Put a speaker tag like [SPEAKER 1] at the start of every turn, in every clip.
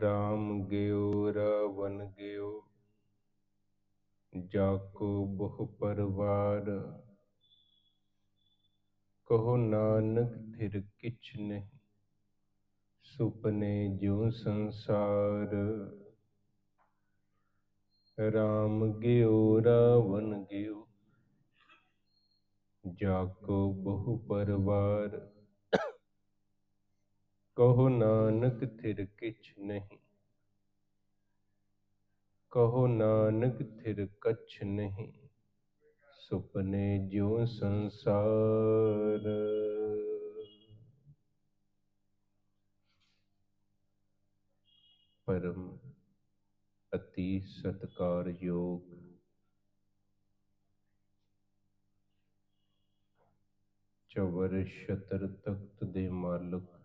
[SPEAKER 1] ਰਾਮ ਗਿਓ ਰਾਵਨ ਗਿਓ ਜਾਕੋ ਬਹੁ ਪਰਵਾਰ। ਕਹੋ ਨਾਨਕ, ਥਿਰ ਕਿਛ ਨਹੀਂ, ਸੁਪਨੇ ਜਿਉ ਸੰਸਾਰ। ਰਾਮ ਗਿਓ ਰਾਵਨ ਗਿਓ ਜਾਕੋ ਬਹੁ ਪਰਵਾਰ। ਕਹੋ ਨਾਨਕ ਥਿਰ ਕਿਛ ਨਹੀਂ। ਕਹੋ ਨਾਨਕ ਥਿਰ ਕਛ ਨਹੀਂ। ਸੁਪਨੇ ਜਿਉ ਸੰਸਾਰ। ਪਰਮ ਅਤੀ ਸਤਕਾਰਯੋਗ ਚਵਰ ਸ਼ਤਰ ਤਖਤ ਦੇ ਮਾਲਕ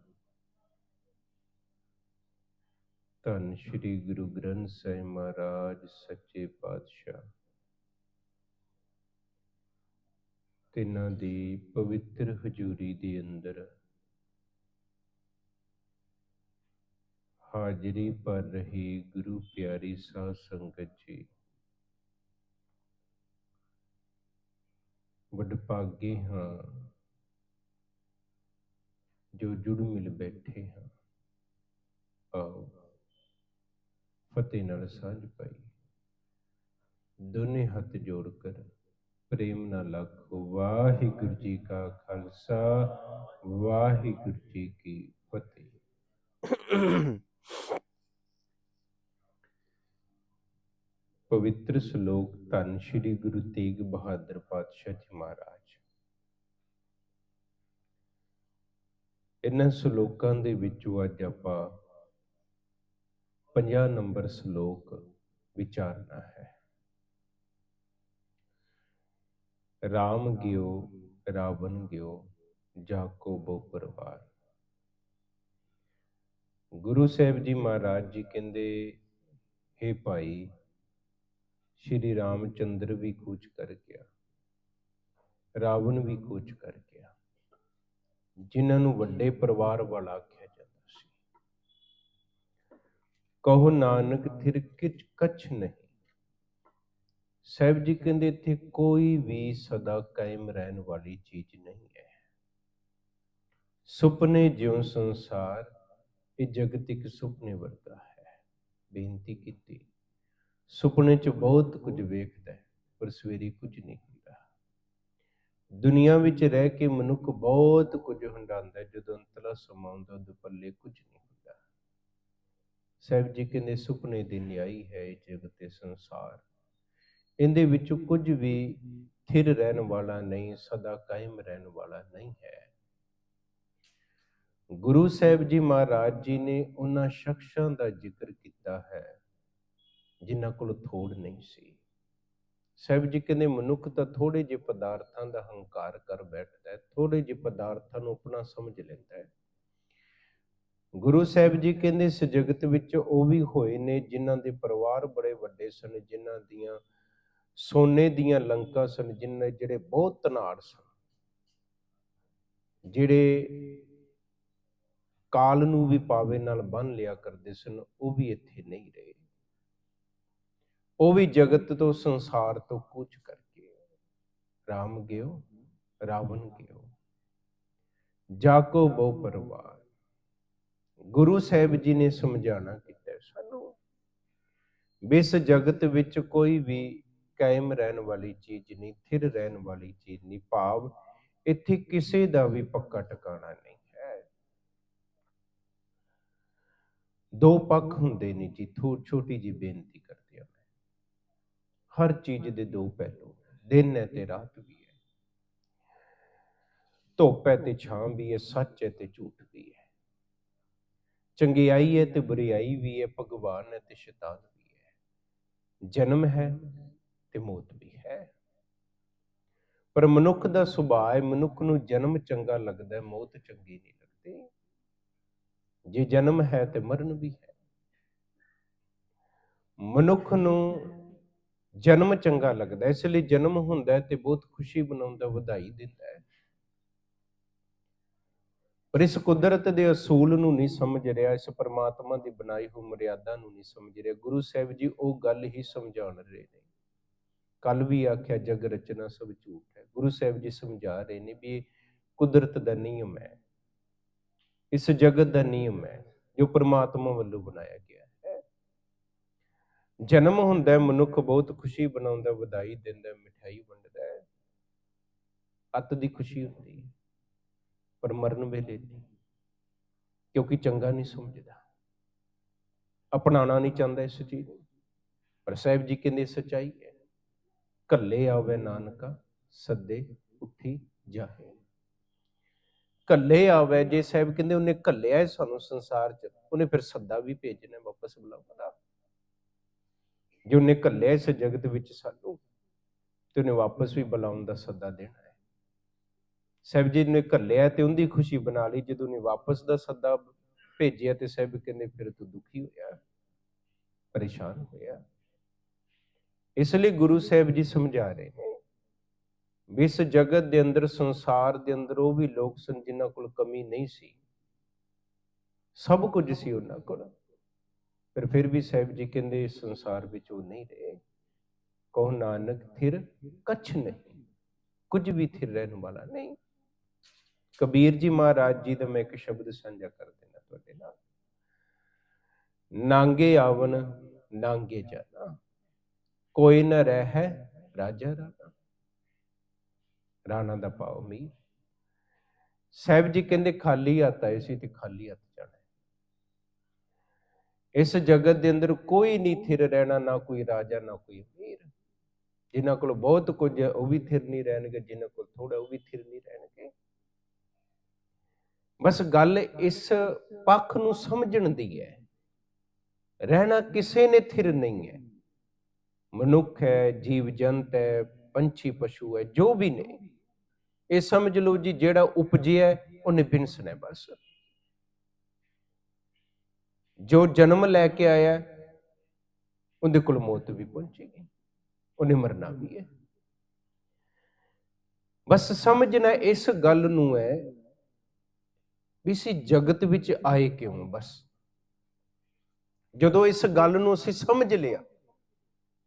[SPEAKER 1] ਧੰਨ ਸ਼੍ਰੀ ਗੁਰੂ ਗ੍ਰੰਥ ਸਾਹਿਬ ਮਹਾਰਾਜ, ਸੱਚੇ ਪਾਤਸ਼ਾਹ। ਤਿਨਾਂ ਦੀ ਪਵਿੱਤਰ ਹਜ਼ੂਰੀ ਦੇ ਅੰਦਰ ਹਾਜ਼ਰੀ ਭਰ ਰਹੀ ਗੁਰੂ ਪਿਆਰੀ ਸਾਧ ਸੰਗਤ ਜੀ, ਵਡਭਾਗੇ ਹਾਂ ਜੋ ਜੁੜ ਮਿਲ ਬੈਠੇ ਹਾਂ। ਆਓ। ਫਤਿਹ ਨਾਲ ਸਾਂਝ ਪਾਈ। ਦੋਨੇ ਹੱਥ ਜੋੜ ਕਰ ਪ੍ਰੇਮ ਨਾਲ ਆਖੋ, ਵਾਹਿਗੁਰੂ ਜੀ ਕਾ ਖਾਲਸਾ, ਵਾਹਿਗੁਰੂ ਜੀ ਕੀ ਫਤਿਹ। ਪਵਿੱਤਰ ਸ਼ਲੋਕ ਧੰਨ ਸ਼੍ਰੀ ਗੁਰੂ ਤੇਗ ਬਹਾਦਰ ਪਾਤਸ਼ਾਹ ਜੀ ਮਹਾਰਾਜ। ਇਹਨਾਂ ਸ਼ਲੋਕਾਂ ਦੇ ਵਿੱਚੋਂ ਅੱਜ ਆਪਾਂ 50 ਨੰਬਰ ਸ਼ਲੋਕ ਵਿਚਾਰਨਾ ਹੈ। ਰਾਮ ਗਿਓ, ਰਾਵਣ ਗਿਓ, ਜਾਕੋ ਬੋ ਪਰਵਾਰ। ਗੁਰੂ ਸਾਹਿਬ ਜੀ ਮਹਾਰਾਜ ਜੀ ਕਹਿੰਦੇ हे ਭਾਈ, ਸ਼੍ਰੀ ਰਾਮ ਚੰਦਰ ਵੀ ਕੂਚ ਕਰ ਗਿਆ, ਰਾਵਣ ਵੀ ਕੂਚ ਕਰ ਗਿਆ। ਜਿਨ੍ਹਾਂ ਨੂੰ ਵੱਡੇ ਪਰਿਵਾਰ ਵਾਲਾ ਆਖਿਆ ਜਾਂਦਾ ਸੀ ਕਹੋ ਨਾਨਕ, ਥਿਰ ਕਿਛ ਕਛ ਨਹੀਂ। ਸਾਹਿਬ ਜੀ ਕਹਿੰਦੇ, ਇੱਥੇ ਕੋਈ ਵੀ ਸਦਾ ਕਾਇਮ ਰਹਿਣ ਵਾਲੀ ਚੀਜ਼ ਨਹੀਂ ਹੈ। ਸੁਪਨੇ ਜਿਉ ਸੰਸਾਰ, ਇਹ ਜਗਤ ਸੁਪਨੇ ਵਰਗਾ ਹੈ। ਬੇਨਤੀ ਕੀਤੀ। ਸੁਪਨੇ 'ਚ ਬਹੁਤ ਕੁਝ ਵੇਖਦਾ ਹੈ, ਪਰ ਸਵੇਰੇ ਕੁਝ ਨਹੀਂ ਹੁੰਦਾ। ਦੁਨੀਆ ਵਿੱਚ ਰਹਿ ਕੇ ਮਨੁੱਖ ਬਹੁਤ ਕੁਝ ਹੰਡਾਉਂਦਾ ਜਦੋਂ ਅੰਤਲਾ ਸਮਾਉਂਦਾ ਆਉਂਦਾ ਪੱਲੇ ਕੁਝ ਨਹੀਂ ਸਾਹਿਬ ਜੀ ਕਹਿੰਦੇ, ਸੁਪਨੇ ਦੀ ਨਿਆਈ ਹੈ ਇਹ ਜਗਤ ਤੇ ਸੰਸਾਰ। ਇਹਦੇ ਵਿੱਚ ਕੁਝ ਵੀ ਥਿਰ ਰਹਿਣ ਵਾਲਾ ਨਹੀਂ, ਸਦਾ ਕਾਇਮ ਰਹਿਣ ਵਾਲਾ ਨਹੀਂ ਹੈ। ਗੁਰੂ ਸਾਹਿਬ ਜੀ ਮਹਾਰਾਜ ਜੀ ਨੇ ਉਹਨਾਂ ਸ਼ਖਸਾਂ ਦਾ ਜ਼ਿਕਰ ਕੀਤਾ ਹੈ, ਜਿਨ੍ਹਾਂ ਕੋਲ ਥੋੜ ਨਹੀਂ ਸੀ। ਸਾਹਿਬ ਜੀ ਕਹਿੰਦੇ, ਮਨੁੱਖ ਤਾਂ ਥੋੜੇ ਜਿਹੇ ਪਦਾਰਥਾਂ ਦਾ ਹੰਕਾਰ ਕਰ ਬੈਠਦਾ ਹੈ ਥੋੜੇ ਜਿਹੇ ਪਦਾਰਥਾਂ ਨੂੰ ਆਪਣਾ ਸਮਝ ਲੈਂਦਾ ਹੈ। ਗੁਰੂ ਸਾਹਿਬ ਜੀ ਕਹਿੰਦੇ ਇਸ ਜਗਤ ਵਿੱਚ ਉਹ ਵੀ ਹੋਏ ਨੇ ਜਿਨ੍ਹਾਂ ਦੇ ਪਰਿਵਾਰ ਬੜੇ ਵੱਡੇ ਸਨ, ਜਿਨ੍ਹਾਂ ਦੀਆਂ ਸੋਨੇ ਦੀਆਂ ਲੰਕਾਂ ਸਨ, ਜਿਨ੍ਹਾਂ ਜਿਹੜੇ ਬਹੁਤ ਤਨਾੜ ਸਨ। ਜਿਹੜੇ ਕਾਲ ਨੂੰ ਵੀ ਪਾਵੇ ਨਾਲ ਬੰਨ ਲਿਆ ਕਰਦੇ ਸਨ, ਉਹ ਵੀ ਇੱਥੇ ਨਹੀਂ ਰਹੇ। ਉਹ ਵੀ ਜਗਤ ਤੋਂ, ਸੰਸਾਰ ਤੋਂ ਕੂਚ ਕਰਕੇ ਰਾਮ ਗਿਓ, ਰਾਵਣ ਗਿਓ, ਜਾਕੋ ਬਹੁ ਪਰਵਾਰ। ਗੁਰੂ ਸਾਹਿਬ ਜੀ ਨੇ ਸਮਝਾਣਾ ਕੀਤਾ ਸਾਨੂੰ ਵਿਸ ਜਗਤ ਵਿੱਚ ਕੋਈ ਵੀ ਕਾਇਮ ਰਹਿਣ ਵਾਲੀ ਚੀਜ਼ ਨਹੀਂ ਥਿਰ ਰਹਿਣ ਵਾਲੀ ਚੀਜ਼ ਨਹੀਂ ਭਾਵ ਇੱਥੇ ਕਿਸੇ ਦਾ ਵੀ ਪੱਕਾ ਟਿਕਾਣਾ ਨਹੀਂ ਹੈ। ਦੋ ਪੱਖ ਹੁੰਦੇ ਨੇ ਜੀ ਥੋ ਛੋਟੀ ਜੀ ਬੇਨਤੀ ਕਰਦੀ ਹਾਂ ਮੈਂ। ਹਰ ਚੀਜ਼ ਦੇ ਦੋ ਪਹਿਲੂ ਦਿਨ ਹੈ ਤੇ ਰਾਤ ਵੀ ਹੈ। ਧੁੱਪ ਹੈ ਤੇ ਛਾਂ ਵੀ ਹੈ ਸੱਚ ਹੈ ਤੇ ਝੂਠ ਵੀ ਹੈ। ਚੰਗਿਆਈ ਹੈ ਤੇ ਬੁਰੀਾਈ ਵੀ ਹੈ ਭਗਵਾਨ ਹੈ ਤੇ ਸ਼ੈਤਾਨ ਵੀ ਹੈ। ਜਨਮ ਹੈ ਤੇ ਮੌਤ ਵੀ ਹੈ। ਪਰ ਮਨੁੱਖ ਦਾ ਸੁਭਾਅ ਹੈ ਮਨੁੱਖ ਨੂੰ ਜਨਮ ਚੰਗਾ ਲੱਗਦਾ ਹੈ, ਮੌਤ ਚੰਗੀ ਨਹੀਂ ਲੱਗਦੀ। ਜੇ ਜਨਮ ਹੈ ਤੇ ਮਰਨ ਵੀ ਹੈ। ਮਨੁੱਖ ਨੂੰ ਜਨਮ ਚੰਗਾ ਲੱਗਦਾ ਇਸ ਲਈ ਜਨਮ ਹੁੰਦਾ ਤੇ ਬਹੁਤ ਖੁਸ਼ੀ ਮਨਾਉਂਦਾ, ਵਧਾਈ ਦਿੰਦਾ ਹੈ। ਪਰ ਇਸ ਕੁਦਰਤ ਦੇ ਅਸੂਲ ਨੂੰ ਨਹੀਂ ਸਮਝ ਰਿਹਾ ਇਸ ਪਰਮਾਤਮਾ ਦੀ ਬਣਾਈ ਹੋਈ ਮਰਿਆਦਾ ਨੂੰ ਨਹੀਂ ਸਮਝ ਰਿਹਾ। ਗੁਰੂ ਸਾਹਿਬ ਜੀ ਉਹ ਗੱਲ ਹੀ ਸਮਝਾਉਣ ਰਹੇ ਨੇ। ਕੱਲ ਵੀ ਆਖਿਆ ਜਗ ਰਚਨਾ ਸਭ ਝੂਠ ਹੈ। ਗੁਰੂ ਸਾਹਿਬ ਜੀ ਸਮਝਾ ਰਹੇ ਨੇ ਵੀ ਕੁਦਰਤ ਦਾ ਨਿਯਮ ਹੈ। ਇਸ ਜਗਤ ਦਾ ਨਿਯਮ ਹੈ ਜੋ ਪਰਮਾਤਮਾ ਵੱਲੋਂ ਬਣਾਇਆ ਗਿਆ ਹੈ। ਜਨਮ ਹੁੰਦਾ ਹੈ ਮਨੁੱਖ ਬਹੁਤ ਖੁਸ਼ੀ ਬਣਾਉਂਦਾ ਵਧਾਈ ਦਿੰਦਾ ਹੈ, ਮਿਠਾਈ ਵੰਡਦਾ ਹੈ। ਅੱਤ ਦੀ ਖੁਸ਼ੀ ਹੁੰਦੀ ਹੈ। ਪਰ ਮਰਨ ਵੇਲੇ ਕਿਉਂਕਿ ਚੰਗਾ ਨਹੀਂ ਸਮਝਦਾ। ਅਪਣਾਉਣਾ ਨਹੀਂ ਚਾਹੁੰਦਾ ਇਸ ਚੀਜ਼ ਨੂੰ। ਪਰ ਸਾਹਿਬ ਜੀ ਕਹਿੰਦੇ, ਸਚਾਈ ਹੈ ਕੱਲੇ ਆਵੇ ਨਾਨਕਾ, ਸੱਦੇ ਉੱਠੀ ਜਾਹੇ। ਕੱਲੇ ਆਵੇ, ਜੇ ਸਾਹਿਬ ਕਹਿੰਦੇ, ਉਹਨੇ ਕੱਲਿਆ ਹੈ ਸਾਨੂੰ ਸੰਸਾਰ 'ਚ, ਉਹਨੇ ਫਿਰ ਸੱਦਾ ਵੀ ਭੇਜਣਾ ਹੈ ਵਾਪਸ ਬੁਲਾਉਂਦਾ ਜੇ ਉਹਨੇ ਕੱਲਿਆ ਇਸ ਜਗਤ ਵਿੱਚ ਸਾਨੂੰ, ਤੇ ਉਹਨੇ ਵਾਪਸ ਵੀ ਬੁਲਾਉਣ ਦਾ ਸੱਦਾ ਦੇਣਾ ਹੈ ਸਾਹਿਬ ਜੀ ਨੇ ਘੱਲਿਆ ਤੇ ਉਹਦੀ ਖੁਸ਼ੀ ਬਣਾ ਲਈ, ਜਦੋਂ ਨੇ ਵਾਪਸ ਦਾ ਸੱਦਾ ਭੇਜਿਆ ਤੇ ਸਾਹਿਬ ਕਹਿੰਦੇ ਫਿਰ ਤੂੰ ਦੁਖੀ ਹੋਇਆ, ਪਰੇਸ਼ਾਨ ਹੋਇਆ। ਇਸ ਲਈ ਗੁਰੂ ਸਾਹਿਬ ਜੀ ਸਮਝਾ ਰਹੇ ਨੇ, ਵੀ ਇਸ ਜਗਤ ਦੇ ਅੰਦਰ, ਸੰਸਾਰ ਦੇ ਅੰਦਰ ਉਹ ਵੀ ਲੋਕ ਸਨ ਜਿਨ੍ਹਾਂ ਕੋਲ ਕਮੀ ਨਹੀਂ ਸੀ। ਸਭ ਕੁਝ ਸੀ ਉਹਨਾਂ ਕੋਲ, ਪਰ ਫਿਰ ਵੀ ਸਾਹਿਬ ਜੀ ਕਹਿੰਦੇ ਇਸ ਸੰਸਾਰ ਵਿੱਚ ਉਹ ਨਹੀਂ ਰਹੇ। ਕਹੋ ਨਾਨਕ, ਥਿਰ ਕਛ ਨਹੀਂ, ਕੁਝ ਵੀ ਥਿਰ ਰਹਿਣ ਵਾਲਾ ਨਹੀਂ। ਕਬੀਰ ਜੀ ਮਹਾਰਾਜ ਜੀ ਦਾ ਮੈਂ ਇੱਕ ਸ਼ਬਦ ਸਾਂਝਾ ਕਰ ਦੇਣਾ ਤੁਹਾਡੇ ਨਾਲ। ਨਾਂਗੇ ਆਵਨ ਨਾਂਗੇ ਜਾਣਾ। ਕੋਈ ਨਾ ਰਹਿ ਰਾਜਾ ਰਾਣਾ। ਰਾਣਾ ਦਾ ਪਾਉ ਮੀ ਸਾਹਿਬ ਜੀ ਕਹਿੰਦੇ ਖਾਲੀ ਹੱਥ ਆਏ ਸੀ ਤੇ ਖਾਲੀ ਹੱਥ ਜਾਣਾ ਇਸ ਜਗਤ ਦੇ ਅੰਦਰ ਕੋਈ ਨਹੀਂ ਥਿਰ ਰਹਿਣਾ, ਨਾ ਕੋਈ ਰਾਜਾ, ਨਾ ਕੋਈ ਅਮੀਰ। ਜਿਨ੍ਹਾਂ ਕੋਲ ਬਹੁਤ ਕੁਝ ਉਹ ਵੀ ਥਿਰ ਨਹੀਂ ਰਹਿਣਗੇ, ਜਿਨ੍ਹਾਂ ਕੋਲ ਥੋੜਾ ਉਹ ਵੀ ਥਿਰ ਨਹੀਂ ਰਹਿਣਗੇ। ਬਸ ਗੱਲ ਇਸ ਪੱਖ ਨੂੰ ਸਮਝਣ ਦੀ ਹੈ। ਰਹਿਣਾ ਕਿਸੇ ਨੇ ਥਿਰ ਨਹੀਂ ਹੈ। ਮਨੁੱਖ ਹੈ, ਜੀਵ ਜੰਤ ਹੈ, ਪੰਛੀ ਪਸ਼ੂ ਹੈ, ਜੋ ਵੀ ਨੇ। ਇਹ ਸਮਝ ਲਓ ਜੀ, ਜਿਹੜਾ ਉਪਜਿਆ ਉਹਨੇ ਬਿਨਸਣਾ ਹੈ ਬਸ। ਜੋ ਜਨਮ ਲੈ ਕੇ ਆਇਆ, ਉਹਦੇ ਕੋਲ ਮੌਤ ਵੀ ਪਹੁੰਚੇਗੀ। ਉਹਨੇ ਮਰਨਾ ਵੀ ਹੈ। ਬਸ ਸਮਝਣਾ ਇਸ ਗੱਲ ਨੂੰ ਹੈ ਵੀ ਅਸੀਂ ਜਗਤ ਵਿੱਚ ਆਏ ਕਿਉਂ? ਬਸ। ਜਦੋਂ ਇਸ ਗੱਲ ਨੂੰ ਅਸੀਂ ਸਮਝ ਲਿਆ,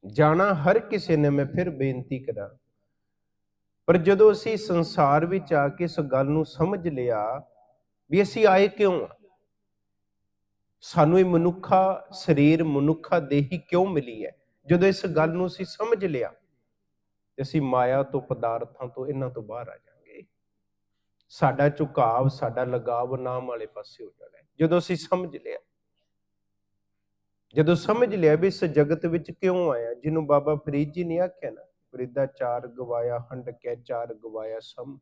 [SPEAKER 1] ਜਾਣਾ ਹਰ ਕਿਸੇ ਨੇ, ਮੈਂ ਫਿਰ ਬੇਨਤੀ ਕਰਾਂ। ਪਰ ਜਦੋਂ ਅਸੀਂ ਸੰਸਾਰ ਵਿੱਚ ਆ ਕੇ ਇਸ ਗੱਲ ਨੂੰ ਸਮਝ ਲਿਆ ਵੀ ਅਸੀਂ ਆਏ ਕਿਉਂ ਆ? ਸਾਨੂੰ ਇਹ ਮਨੁੱਖਾ ਸਰੀਰ, ਮਨੁੱਖਾ ਦੇਹੀ ਕਿਉਂ ਮਿਲੀ ਹੈ? ਜਦੋਂ ਇਸ ਗੱਲ ਨੂੰ ਅਸੀਂ ਸਮਝ ਲਿਆ, ਤੇ ਅਸੀਂ ਮਾਇਆ ਤੋਂ, ਪਦਾਰਥਾਂ ਤੋਂ, ਇਹਨਾਂ ਤੋਂ ਬਾਹਰ ਆ ਜਾਾਂਗੇ ਸਾਡਾ ਝੁਕਾਵ, ਸਾਡਾ ਲਗਾਵ ਨਾਮ ਵਾਲੇ ਪਾਸੇ ਹੋ ਜਾਣਾ ਹੈ। ਜਦੋਂ ਅਸੀਂ ਸਮਝ ਲਿਆ, ਜਦੋਂ ਸਮਝ ਲਿਆ ਵੀ ਇਸ ਜਗਤ ਵਿੱਚ ਕਿਉਂ ਆਇਆ, ਜਿਹਨੂੰ ਬਾਬਾ ਫਰੀਦ ਜੀ ਨੇ ਆਖਿਆ ਨਾ, ਫਰੀਦਾ ਚਾਰ ਗਵਾਇਆ ਹੰਡ ਕੇ ਚਾਰ ਗਵਾਇਆ ਸਮ,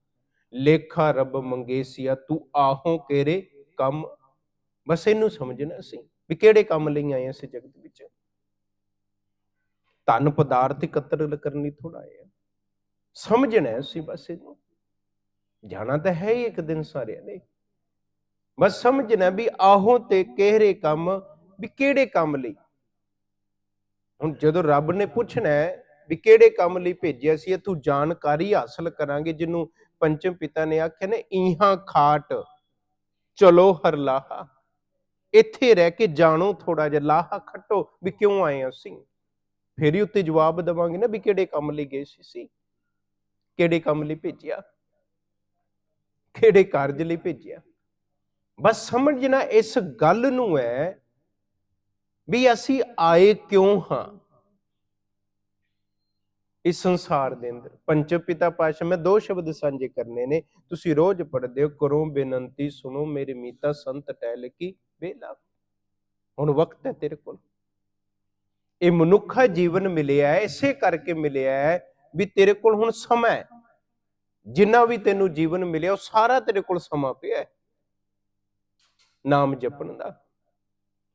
[SPEAKER 1] ਲੇਖਾ ਰੱਬ ਮੰਗੇਸੀਆ, ਤੂੰ ਆਹੋਂ ਕੇਰੇ ਕੰਮ। ਬਸ ਇਹਨੂੰ ਸਮਝਣਾ ਸੀ ਵੀ ਕਿਹੜੇ ਕੰਮ ਲਈ ਆਏ ਅਸੀਂ ਜਗਤ ਵਿੱਚ। ਧਨ ਪਦਾਰਥ ਇਕੱਤਰ ਕਰਨੀ ਥੋੜਾ ਹੈ ਸਮਝਣਾ ਸੀ ਬਸ ਇਹਨੂੰ। ਜਾਣਾ ਤਾਂ ਹੈ ਹੀ ਇੱਕ ਦਿਨ ਸਾਰਿਆਂ ਨੇ। ਬਸ ਸਮਝਣਾ ਵੀ ਆਹੋ ਤੇ ਕਿਹੜੇ ਕੰਮ, ਵੀ ਕਿਹੜੇ ਕੰਮ ਲਈ। ਹੁਣ ਜਦੋਂ ਰੱਬ ਨੇ ਪੁੱਛਣਾ ਵੀ ਕਿਹੜੇ ਕੰਮ ਲਈ ਭੇਜਿਆ ਸੀ, ਇਹ ਤੂੰ ਜਾਣਕਾਰੀ ਹਾਸਲ ਕਰਾਂਗੇ, ਜਿਹਨੂੰ ਪੰਚਮ ਪਿਤਾ ਨੇ ਆਖਿਆ ਨੇ ਇਹਾਂ ਖਾਟ, ਚਲੋ ਹਰਲਾਹਾ ਇੱਥੇ ਰਹਿ ਕੇ ਜਾਣੋ ਥੋੜਾ ਜਿਹਾ, ਲਾਹਾ ਖੱਟੋ ਵੀ ਕਿਉਂ ਆਏ ਅਸੀਂ? ਫੇਰ ਹੀ ਉੱਤੇ ਜਵਾਬ ਦੇਵਾਂਗੇ ਨਾ ਵੀ ਕਿਹੜੇ ਕੰਮ ਲਈ ਗਏ ਸੀ ਸੀ ਕਿਹੜੇ ਕੰਮ ਲਈ ਭੇਜਿਆ? ਕਿਹੜੇ ਕਾਰਜ ਲਈ ਭੇਜਿਆ? ਬਸ ਸਮਝਣਾ ਇਸ ਗੱਲ ਨੂੰ ਹੈ ਵੀ ਅਸੀਂ ਆਏ ਕਿਉਂ ਹਾਂ? ਇਸ ਸੰਸਾਰ ਦੇ ਅੰਦਰ ਪੰਚ ਪਿਤਾ ਪਾਸ਼ਾ ਮੈਂ ਦੋ ਸ਼ਬਦ ਸਾਂਝੇ ਕਰਨੇ ਨੇ। ਤੁਸੀਂ ਰੋਜ਼ ਪੜ੍ਹਦੇ ਹੋ, ਕਰੋ ਬੇਨੰਤੀ, ਸੁਣੋ ਮੇਰੇ ਮੀਤਾ, ਸੰਤ ਟਹਿਲ ਕੀ ਵੇਲਾ। ਹੁਣ ਵਕਤ ਹੈ ਤੇਰੇ ਕੋਲ। ਇਹ ਮਨੁੱਖਾ ਜੀਵਨ ਮਿਲਿਆ ਹੈ ਇਸੇ ਕਰਕੇ ਮਿਲਿਆ ਹੈ ਵੀ ਤੇਰੇ ਕੋਲ ਹੁਣ ਸਮਾਂ ਹੈ। ਜਿੰਨਾ ਵੀ ਤੈਨੂੰ ਜੀਵਨ ਮਿਲਿਆ, ਉਹ ਸਾਰਾ ਤੇਰੇ ਕੋਲ ਸਮਾਂ ਪਿਆ ਹੈ। ਨਾਮ ਜਪਣ ਦਾ।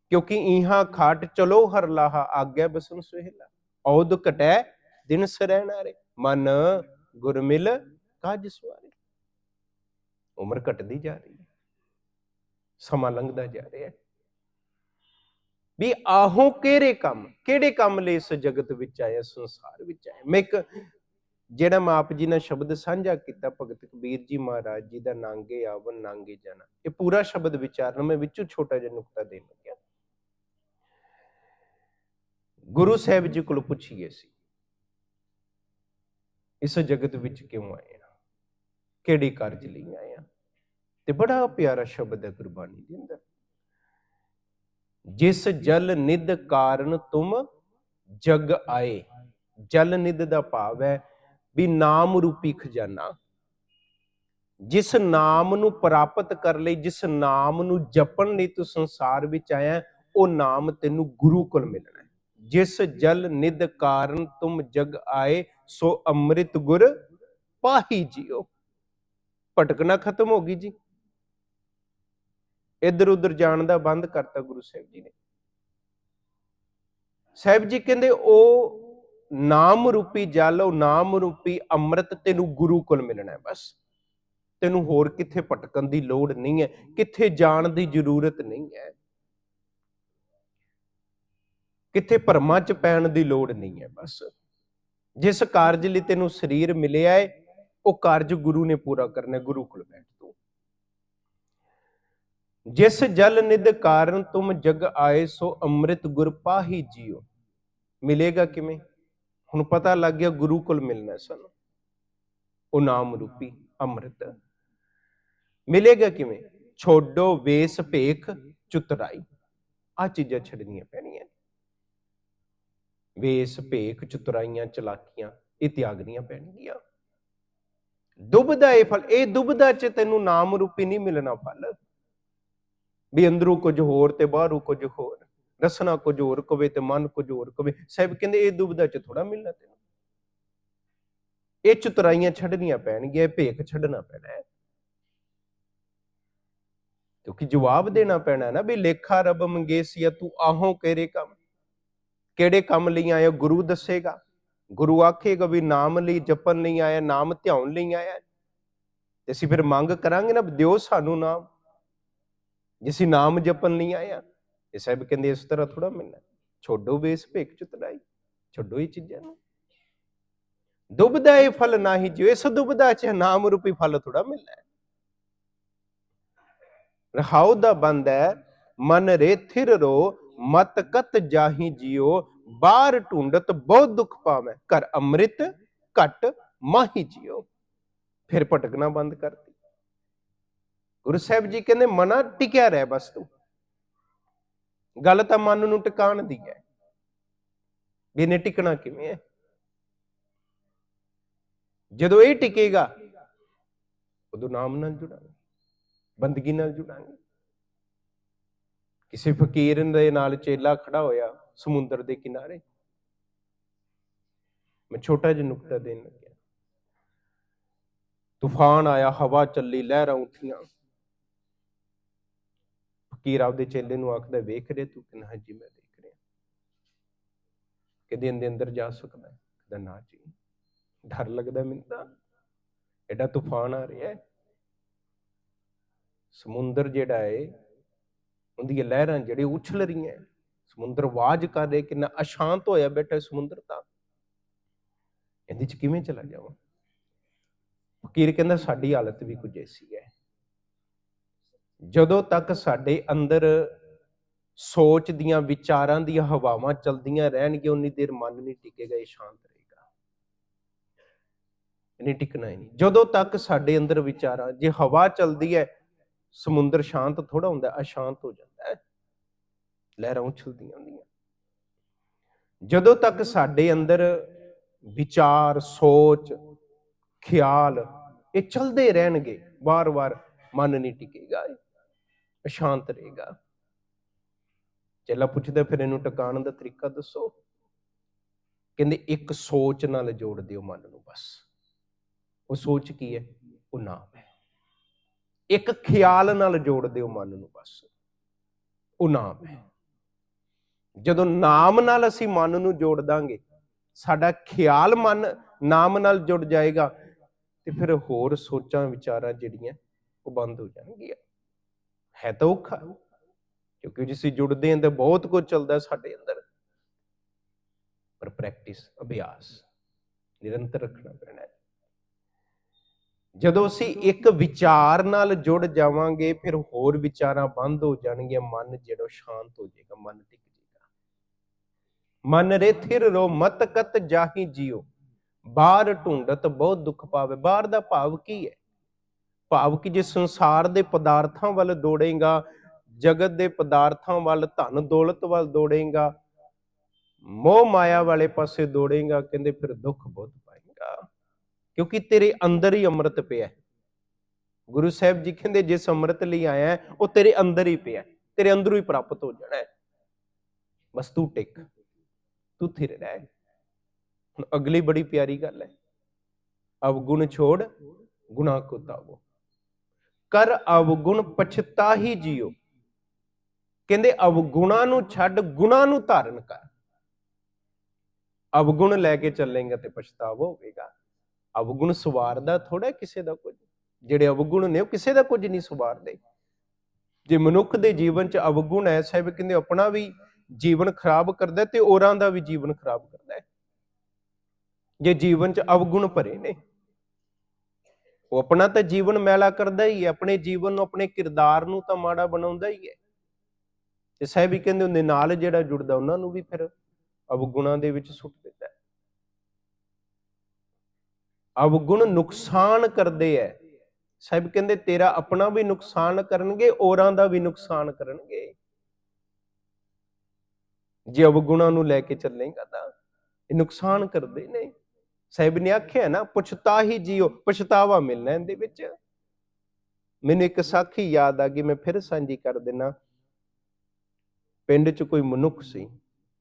[SPEAKER 1] ਕਿਉਂਕਿ ਇਹਾਂ ਖਾਟ ਚਲੋ ਹਰ ਲਾਹਾ, ਆਗਿਆ ਬਸਨ ਸੁਹੇਲਾ। ਔਦ ਕਟੈ ਦਿਨ ਸਰੈਣਾਰੇ ਮਨ ਗੁਰ ਕਾਜ ਸਵਾਰੇ। ਉਮਰ ਘਟਦੀ ਜਾ ਰਹੀ ਹੈ। ਸਮਾਂ ਲੰਘਦਾ ਜਾ ਰਿਹਾ ਹੈ। ਵੀ ਆਹੋ ਕਿਹੜੇ ਕੰਮ ਕਿਹੜੇ ਕੰਮ ਲਈ ਇਸ ਜਗਤ ਵਿੱਚ ਆਇਆ, ਸੰਸਾਰ ਵਿੱਚ ਆਇਆ? ਮੈਂ ਇੱਕ ਜਿਹੜਾ ਮੈਂ ਜੀ ਨਾਲ ਸ਼ਬਦ ਸਾਂਝਾ ਕੀਤਾ, ਭਗਤ ਕਬੀਰ ਜੀ ਮਹਾਰਾਜ ਜੀ ਦਾ ਨਾਂਗੇ ਆਵਨ ਨਾਂਗੇ ਜਾਣਾ, ਇਹ ਪੂਰਾ ਸ਼ਬਦ ਵਿਚਾਰਨ ਮੈਂ ਵਿੱਚੋਂ ਛੋਟਾ ਜਿਹਾ ਨੁਕਤਾ ਦੇਣ ਲੱਗਿਆ। ਗੁਰੂ ਸਾਹਿਬ ਜੀ ਕੋਲ ਪੁੱਛੀਏ ਸੀ, ਇਸ ਜਗਤ ਵਿੱਚ ਕਿਉਂ ਆਏ ਆ? ਕਿਹੜੀ ਕਾਰਜ ਲਈ ਆਏ ਆ? ਤੇ ਬੜਾ ਪਿਆਰਾ ਸ਼ਬਦ ਹੈ ਗੁਰਬਾਣੀ ਦੇ ਅੰਦਰ। ਜਿਸ ਜਲ ਨਿਧ ਕਾਰਨ ਤੁਮ ਜਗ ਆਏ, ਜਲ ਨਿਧ ਦਾ ਭਾਵ ਹੈ ਵੀ ਨਾਮ ਰੂਪੀ ਖਜ਼ਾਨਾ, ਜਿਸ ਨਾਮ ਨੂੰ ਪ੍ਰਾਪਤ ਕਰ ਲਈ, ਜਿਸ ਨਾਮ ਨੂੰ ਜਪਣ ਲਈ ਤੂੰ ਸੰਸਾਰ ਵਿੱਚ ਆਇਆ ਉਹ ਨਾਮ ਤੈਨੂੰ ਗੁਰੂ ਕੋਲ ਮਿਲਣਾ ਹੈ। ਜਿਸ ਜਲ ਨਿਧ ਕਾਰਨ ਤੁਮ ਜਗ ਆਏ, ਸੋ ਅੰਮ੍ਰਿਤ ਗੁਰ ਪਾਹੀ ਜਿਓ। ਭਟਕਣਾ ਖਤਮ ਹੋ ਗਈ ਜੀ। ਇੱਧਰ ਉੱਧਰ ਜਾਣ ਦਾ ਬੰਦ ਕਰਤਾ ਗੁਰੂ ਸਾਹਿਬ ਜੀ ਨੇ। ਸਾਹਿਬ ਜੀ ਕਹਿੰਦੇ, ਉਹ ਨਾਮ ਰੂਪੀ ਜਲ, ਉਹ ਨਾਮ ਰੂਪੀ ਅੰਮ੍ਰਿਤ ਤੈਨੂੰ ਗੁਰੂ ਕੋਲ ਮਿਲਣਾ ਹੈ ਬਸ। ਤੈਨੂੰ ਹੋਰ ਕਿੱਥੇ ਭਟਕਣ ਦੀ ਲੋੜ ਨਹੀਂ ਹੈ, ਕਿੱਥੇ ਜਾਣ ਦੀ ਜ਼ਰੂਰਤ ਨਹੀਂ ਹੈ। ਕਿੱਥੇ ਭਰਮਾਂ ਚ ਪੈਣ ਦੀ ਲੋੜ ਨਹੀਂ ਹੈ ਬਸ। ਜਿਸ ਕਾਰਜ ਲਈ ਤੈਨੂੰ ਸਰੀਰ ਮਿਲਿਆ ਹੈ, ਉਹ ਕਾਰਜ ਗੁਰੂ ਨੇ ਪੂਰਾ ਕਰਨਾ ਗੁਰੂ ਕੋਲ ਬੈਠ ਤੂੰ। ਜਿਸ ਜਲ ਨਿਧ ਕਾਰਨ ਤੁਮ ਜਗ ਆਏ, ਸੋ ਅੰਮ੍ਰਿਤ ਗੁਰ ਪਾਹੀ ਜੀਓ। ਮਿਲੇਗਾ ਕਿਵੇਂ? ਹੁਣ ਪਤਾ ਲੱਗ ਗਿਆ ਗੁਰੂ ਕੋਲ ਮਿਲਣਾ ਹੈ ਸਾਨੂੰ। ਉਹ ਨਾਮ ਰੂਪੀ ਅੰਮ੍ਰਿਤ। ਮਿਲੇਗਾ ਕਿਵੇਂ? ਛੋਡੋ ਵੇਸ ਭੇਖ ਚੁਤਰਾਈ। ਆ ਚੀਜ਼ਾਂ ਛੱਡਣੀਆਂ ਪੈਣੀਆਂ ਵੇਸ ਭੇਖ ਚੁਤਰਾਈਆਂ ਚਲਾਕੀਆਂ, ਇਹ ਤਿਆਗਣੀਆਂ ਪੈਣਗੀਆਂ। ਦੁਬਦਾ ਇਹ ਫਲ, ਇਹ ਦੁਬਦਾ ਚ ਤੈਨੂੰ ਨਾਮ ਰੂਪੀ ਨਹੀਂ ਮਿਲਣਾ ਫਲ। ਵੀ ਅੰਦਰੋਂ ਕੁਝ ਹੋਰ ਤੇ ਬਾਹਰੋਂ ਕੁਝ ਹੋਰ। ਰਸਨਾ ਕੁਝ ਹੋਰ ਕਵੇ ਤੇ ਮਨ ਕੁਝ ਹੋਰ ਕਵੇ। ਸਾਹਿਬ ਕਹਿੰਦੇ, ਇਹ ਦੁਬਦਾ ਚ ਥੋੜਾ ਮਿਲਣਾ ਤੈਨੂੰ। ਇਹ ਚਤੁਰਾਈਆਂ ਛੱਡਣੀਆਂ ਪੈਣਗੀਆਂ ਭੇਖ ਛੱਡਣਾ ਪੈਣਾ ਹੈ। ਕਿਉਂਕਿ ਜਵਾਬ ਦੇਣਾ ਪੈਣਾ ਨਾ ਵੀ ਲੇਖਾ ਰੱਬ ਮੰਗੇਸੀਆ, ਤੂੰ ਆਹੋਂ ਕਿਹੜੇ ਕੰਮ ਕਿਹੜੇ ਕੰਮ ਲਈ ਆਇਆ, ਗੁਰੂ ਦੱਸੇਗਾ। ਗੁਰੂ ਆਖੇਗਾ ਵੀ ਨਾਮ ਲਈ ਜਪਣ ਲਈ ਆਇਆ, ਨਾਮ ਧਿਆਉਣ ਲਈ ਆਇਆ। ਤੇ ਅਸੀਂ ਫਿਰ ਮੰਗ ਕਰਾਂਗੇ ਨਾ ਦਿਓ ਸਾਨੂੰ ਨਾਮ। ਜੇ ਅਸੀਂ ਨਾਮ ਜਪਣ ਲਈ ਆਇਆ ਇਹ ਸਾਹਿਬ ਕਹਿੰਦੇ ਇਸ ਤਰ੍ਹਾਂ ਥੋੜਾ ਮਿਲਣਾ। ਛੋਡੋ ਬੇਸ ਭੇਖ ਚਤਰਾਈ ਛੱਡੋ ਇਹ ਚੀਜ਼ਾਂ ਨੂੰ। ਦੁਬਦਾ ਇਹ ਫਲ ਨਹੀਂ ਜਿਉ, ਇਸ ਦੁਬਦਾ ਚ ਨਾਮ ਰੂਪੀ ਫਲ ਥੋੜਾ ਮਿਲਣਾ। ਹੈ ਰਹਾਉ ਦਾ ਬੰਦ ਹੈ, ਮਨ ਰੇ ਥਿਰ ਰੋ, ਮਤ ਕਤ ਜਾਹੀ ਜਿਉ ਬਾਹਰ ਢੂੰਡਤ ਬਹੁਤ ਦੁੱਖ ਪਾਵੇਂ, ਘਰ ਅੰਮ੍ਰਿਤ ਘਟ ਮਾਹੀ ਜਿਉ। ਫਿਰ ਭਟਕਣਾ ਬੰਦ ਕਰਤੀ। ਗੁਰੂ ਸਾਹਿਬ ਜੀ ਕਹਿੰਦੇ, ਮਨਾ ਟਿਕਿਆ ਰਹਿ ਬਸ ਤੂੰ। ਗੱਲ ਤਾਂ ਮਨ ਨੂੰ ਟਿਕਾਣ ਦੀ ਹੈ। ਵੀ ਇਹਨੇ ਟਿਕਣਾ ਕਿਵੇਂ ਹੈ? ਜਦੋਂ ਇਹ ਟਿਕੇਗਾ, ਉਦੋਂ ਨਾਮ ਨਾਲ ਜੁੜਾਂਗੇ, ਬੰਦਗੀ ਨਾਲ ਜੁੜਾਂਗੇ। ਕਿਸੇ ਫਕੀਰ ਦੇ ਨਾਲ ਚੇਲਾ ਖੜਾ ਹੋਇਆ ਸਮੁੰਦਰ ਦੇ ਕਿਨਾਰੇ, ਮੈਂ ਛੋਟਾ ਜਿਹਾ ਨੁਕਤਾ ਦੇਣ ਲੱਗਿਆ। ਤੂਫਾਨ ਆਇਆ, ਹਵਾ ਚੱਲੀ, ਲਹਿਰਾਂ ਉੱਠੀਆਂ। ਫਕੀਰ ਆਪਦੇ ਚੇਲੇ ਨੂੰ ਆਖਦਾ, ਵੇਖ ਰਿਹਾ ਤੂੰ ਕਹਿੰਦਾ ਹਾਂਜੀ ਮੈਂ ਦੇਖ ਰਿਹਾ ਕਿਤੇ ਇਹਦੇ ਅੰਦਰ ਜਾ ਸਕਦਾ ਕਹਿੰਦਾ, ਨਾ ਜੀ, ਡਰ ਲੱਗਦਾ ਮੈਨੂੰ ਤਾਂ। ਐਡਾ ਤੂਫਾਨ ਆ ਰਿਹਾ ਹੈ। ਸਮੁੰਦਰ ਜਿਹੜਾ ਹੈ, ਉਹਦੀਆਂ ਲਹਿਰਾਂ ਜਿਹੜੇ ਉਛਲ ਰਹੀਆਂ ਸਮੁੰਦਰ ਆਵਾਜ਼ ਕਰ ਰਿਹਾ ਕਿੰਨਾ ਅਸ਼ਾਂਤ ਹੋਇਆ ਬੈਠਾ ਸਮੁੰਦਰ ਤਾਂ। ਇਹਦੇ ਚ ਕਿਵੇਂ ਚਲਾ ਜਾਵਾਂ? ਫਕੀਰ ਕਹਿੰਦਾ, ਸਾਡੀ ਹਾਲਤ ਵੀ ਕੁਝ ਐਸੀ ਹੈ। ਜਦੋਂ ਤੱਕ ਸਾਡੇ ਅੰਦਰ ਸੋਚ ਦੀਆਂ ਵਿਚਾਰਾਂ ਦੀਆਂ ਹਵਾਵਾਂ ਚਲਦੀਆਂ ਰਹਿਣਗੀਆਂ, ਉਨੀ ਦੇਰ ਮਨ ਨਹੀਂ ਟਿਕੇਗਾ, ਇਹ ਸ਼ਾਂਤ ਰਹੇਗਾ। ਨਹੀਂ ਟਿਕਣਾ ਹੀ ਨਹੀਂ। ਜਦੋਂ ਤੱਕ ਸਾਡੇ ਅੰਦਰ ਵਿਚਾਰਾਂ, ਜੇ ਹਵਾ ਚਲਦੀ ਹੈ, ਸਮੁੰਦਰ ਸ਼ਾਂਤ ਥੋੜਾ ਹੁੰਦਾ, ਅਸ਼ਾਂਤ ਹੋ ਜਾਂਦਾ ਹੈ। ਲਹਿਰਾਂ ਉਛਲਦੀਆਂ ਹੁੰਦੀਆਂ। ਜਦੋਂ ਤੱਕ ਸਾਡੇ ਅੰਦਰ ਵਿਚਾਰ, ਸੋਚ, ਖਿਆਲ, ਇਹ ਚਲਦੇ ਰਹਿਣਗੇ, ਵਾਰ-ਵਾਰ ਮਨ ਨਹੀਂ ਟਿਕੇਗਾ। ਅਸ਼ਾਂਤ ਰਹੇਗਾ। ਚੇਲਾ ਪੁੱਛਦਾ, ਫਿਰ ਇਹਨੂੰ ਟਿਕਾਣ ਦਾ ਤਰੀਕਾ ਦੱਸੋ? ਕਹਿੰਦੇ, ਇੱਕ ਸੋਚ ਨਾਲ ਜੋੜ ਦਿਓ ਮਨ ਨੂੰ ਬਸ। ਉਹ ਸੋਚ ਕੀ ਹੈ? ਉਹ ਨਾਮ ਹੈ। ਇੱਕ ਖਿਆਲ ਨਾਲ ਜੋੜ ਦਿਓ ਮਨ ਨੂੰ ਬਸ। ਉਹ ਨਾਮ ਹੈ। ਜਦੋਂ ਨਾਮ ਨਾਲ ਅਸੀਂ ਮਨ ਨੂੰ ਜੋੜ ਦਾਂਗੇ, ਸਾਡਾ ਖਿਆਲ ਮਨ ਨਾਮ ਨਾਲ ਜੁੜ ਜਾਏਗਾ ਤੇ ਫਿਰ ਹੋਰ ਸੋਚਾਂ, ਵਿਚਾਰਾਂ ਜਿਹੜੀਆਂ ਉਹ ਬੰਦ ਹੋ ਜਾਣਗੀਆਂ। ਹੈ ਤਾਂ ਔਖਾ। ਕਿਉਂਕਿ ਜੇ ਅਸੀਂ ਜੁੜਦੇ ਹਾਂ ਤਾਂ ਬਹੁਤ ਕੁਝ ਚੱਲਦਾ ਸਾਡੇ ਅੰਦਰ। ਪਰ ਪ੍ਰੈਕਟਿਸ ਅਭਿਆਸ ਨਿਰੰਤਰ ਰੱਖਣਾ ਪੈਣਾ ਹੈ। ਜਦੋਂ ਅਸੀਂ ਇੱਕ ਵਿਚਾਰ ਨਾਲ ਜੁੜ ਜਾਵਾਂਗੇ, ਫਿਰ ਹੋਰ ਵਿਚਾਰਾਂ ਬੰਦ ਹੋ ਜਾਣਗੀਆਂ। ਮਨ ਜਿਹੜਾ ਸ਼ਾਂਤ ਹੋ ਜਾਏਗਾ, ਮਨ ਟਿਕ ਜਾਏਗਾ। ਮਨ ਰੇ ਥਿਰ ਰੋ, ਮਤ ਕਤ ਜਾਹੀ ਜਿਉ ਬਾਹਰ ਢੂੰਡਤ ਬਹੁਤ ਦੁੱਖ ਪਾਵੇ। ਬਾਹਰ ਦਾ ਭਾਵ ਕੀ ਹੈ? ਭਾਵ ਕਿ ਜੇ ਸੰਸਾਰ ਦੇ ਪਦਾਰਥਾਂ ਵੱਲ ਦੌੜੇਗਾ, ਜਗਤ ਦੇ ਪਦਾਰਥਾਂ ਵੱਲ, ਧਨ ਦੌਲਤ ਵੱਲ ਦੌੜੇਗਾ, ਮੋਹ ਮਾਇਆ ਵਾਲੇ ਪਾਸੇ ਦੌੜੇਗਾ, ਕਹਿੰਦੇ ਫਿਰ ਦੁੱਖ ਬਹੁਤ ਪਾਏਗਾ। ਕਿਉਂਕਿ ਤੇਰੇ ਅੰਦਰ ਹੀ ਅੰਮ੍ਰਿਤ ਪਿਆ ਗੁਰੂ ਸਾਹਿਬ ਜੀ ਕਹਿੰਦੇ ਜਿਸ ਅੰਮ੍ਰਿਤ ਲਈ ਆਇਆ ਉਹ ਤੇਰੇ ਅੰਦਰ ਹੀ ਪਿਆ ਤੇਰੇ ਅੰਦਰੋਂ ਹੀ ਪ੍ਰਾਪਤ ਹੋ ਜਾਣਾ ਹੈ। ਬਸ ਤੂੰ ਟਿਕ। ਤੂੰ ਥਿਰ ਰਹਿ। ਹੁਣ ਅਗਲੀ ਬੜੀ ਪਿਆਰੀ ਗੱਲ ਹੈ। ਅਵਗੁਣ ਛੋੜ, ਗੁਨਾਹ ਕੋ ਤਾਵੋ ਕਰ ਅਵਗੁਣ ਪਛਤਾਹੀ ਜਿਓ। ਕਹਿੰਦੇ ਅਵਗੁਣਾ ਨੂੰ ਛੱਡ ਗੁਣਾ ਨੂੰ ਧਾਰਨ ਕਰ। ਅਵਗੁਣ ਲੈ ਕੇ ਚੱਲੇਗਾ ਤੇ ਪਛਤਾਵਾ ਹੋਵੇਗਾ। ਅਵਗੁਣ ਸਵਾਰਦਾ ਥੋੜਾ ਕਿਸੇ ਦਾ ਕੁਝ। ਜਿਹੜੇ ਅਵਗੁਣ ਨੇ ਉਹ ਕਿਸੇ ਦਾ ਕੁਝ ਨਹੀਂ ਸਵਾਰਦੇ। ਜੇ ਮਨੁੱਖ ਦੇ ਜੀਵਨ 'ਚ ਅਵਗੁਣ ਹੈ, ਸਾਹਿਬ ਕਹਿੰਦੇ ਆਪਣਾ ਵੀ ਜੀਵਨ ਖਰਾਬ ਕਰਦਾ ਤੇ ਔਰਾਂ ਦਾ ਵੀ ਜੀਵਨ ਖਰਾਬ ਕਰਦਾ ਜੇ ਜੀਵਨ 'ਚ ਅਵਗੁਣ ਭਰੇ ਨੇ ਉਹ ਆਪਣਾ ਤਾਂ ਜੀਵਨ ਮੈਲਾ ਕਰਦਾ ਹੀ ਹੈ, ਆਪਣੇ ਜੀਵਨ ਨੂੰ, ਆਪਣੇ ਕਿਰਦਾਰ ਨੂੰ ਤਾਂ ਮਾੜਾ ਬਣਾਉਂਦਾ ਹੀ ਹੈ। ਤੇ ਸਾਹਿਬ ਕਹਿੰਦੇ ਹੁੰਦੇ, ਨਾਲ ਜਿਹੜਾ ਜੁੜਦਾ, ਉਹਨਾਂ ਨੂੰ ਵੀ ਫਿਰ ਅਵਗੁਣਾਂ ਦੇ ਵਿੱਚ ਸੁੱਟ ਦਿੰਦਾ ਹੈ। ਅਵਗੁਣ ਨੁਕਸਾਨ ਕਰਦੇ ਐ ਸਾਹਿਬ ਕਹਿੰਦੇ, ਤੇਰਾ ਆਪਣਾ ਵੀ ਨੁਕਸਾਨ ਕਰਨਗੇ ਔਰਾਂ ਦਾ ਵੀ ਨੁਕਸਾਨ ਕਰਨਗੇ। ਜੇ ਅਵਗੁਣਾਂ ਨੂੰ ਲੈ ਕੇ ਚੱਲੇਗਾ ਤਾਂ ਇਹ ਨੁਕਸਾਨ ਕਰਦੇ ਨੇ। ਸਾਹਿਬ ਨੇ ਆਖਿਆ ਨਾ, ਪੁੱਛਤਾ ਹੀ ਜੀਓ, ਪਛਤਾਵਾ ਮਿਲਣਾ ਇਹਦੇ ਵਿੱਚ। ਮੈਨੂੰ ਇੱਕ ਸਾਖੀ ਯਾਦ ਆ ਗਈ, ਮੈਂ ਫਿਰ ਸਾਂਝੀ ਕਰ ਦੇਣਾ ਪਿੰਡ 'ਚ ਕੋਈ ਮਨੁੱਖ ਸੀ,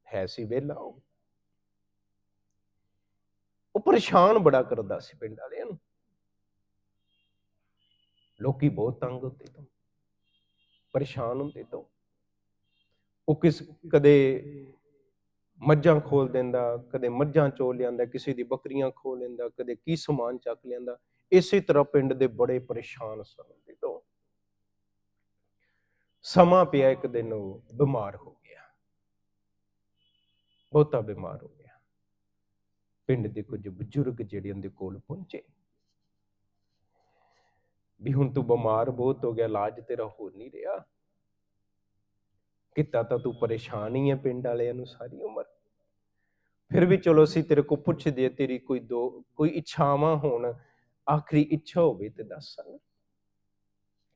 [SPEAKER 1] ਹੈ ਸੀ ਵਿਹਲਾ ਉਹ। ਉਹ ਪਰੇਸ਼ਾਨ ਬੜਾ ਕਰਦਾ ਸੀ ਪਿੰਡ ਵਾਲਿਆਂ ਨੂੰ। ਲੋਕੀ ਬਹੁਤ ਤੰਗ ਹੁੰਦੇ ਤੋਂ, ਪਰੇਸ਼ਾਨ ਹੁੰਦੇ ਤੋਂ। ਉਹ ਕਿਸ ਕਦੇ ਮੱਝਾਂ ਖੋਲ ਦਿੰਦਾ, ਕਦੇ ਮੱਝਾਂ ਚੋ ਲਿਆਂਦਾ, ਕਿਸੇ ਦੀ ਬੱਕਰੀਆਂ ਖੋ ਲੈਂਦਾ, ਕਦੇ ਕੀ ਸਮਾਨ ਚੱਕ ਲਿਆਂਦਾ। ਇਸੇ ਤਰ੍ਹਾਂ ਪਿੰਡ ਦੇ ਬੜੇ ਪਰੇਸ਼ਾਨ ਸਨ ਤੋਂ। ਸਮਾਂ ਪਿਆ ਇੱਕ ਦਿਨ ਉਹ ਬਿਮਾਰ ਹੋ ਗਿਆ। ਬਹੁਤਾ ਬਿਮਾਰ ਹੋ ਗਿਆ। ਪਿੰਡ ਦੇ ਕੁਝ ਬਜ਼ੁਰਗ ਜਿਹੜੇ ਉਹਦੇ ਕੋਲ ਪਹੁੰਚੇ। ਵੀ ਹੁਣ ਤੂੰ ਬਿਮਾਰ ਬਹੁਤ ਹੋ ਗਿਆ, ਇਲਾਜ ਤੇਰਾ ਹੋ ਨਹੀਂ ਰਿਹਾ। ਕਿਤਾ ਤਾਂ ਤੂੰ ਪਰੇਸ਼ਾਨ ਹੀ ਹੈ ਪਿੰਡ ਵਾਲਿਆਂ ਨੂੰ ਸਾਰੀ ਉਮਰ। ਫਿਰ ਵੀ ਚਲੋ ਅਸੀਂ ਤੇਰੇ ਕੋਲ ਪੁੱਛਦੇ ਤੇਰੀ ਕੋਈ ਦੋ, ਕੋਈ ਇੱਛਾਵਾਂ ਹੋਣ, ਆਖਰੀ ਇੱਛਾ ਹੋਵੇ ਤੇ ਦੱਸ ਸਾਨੂੰ।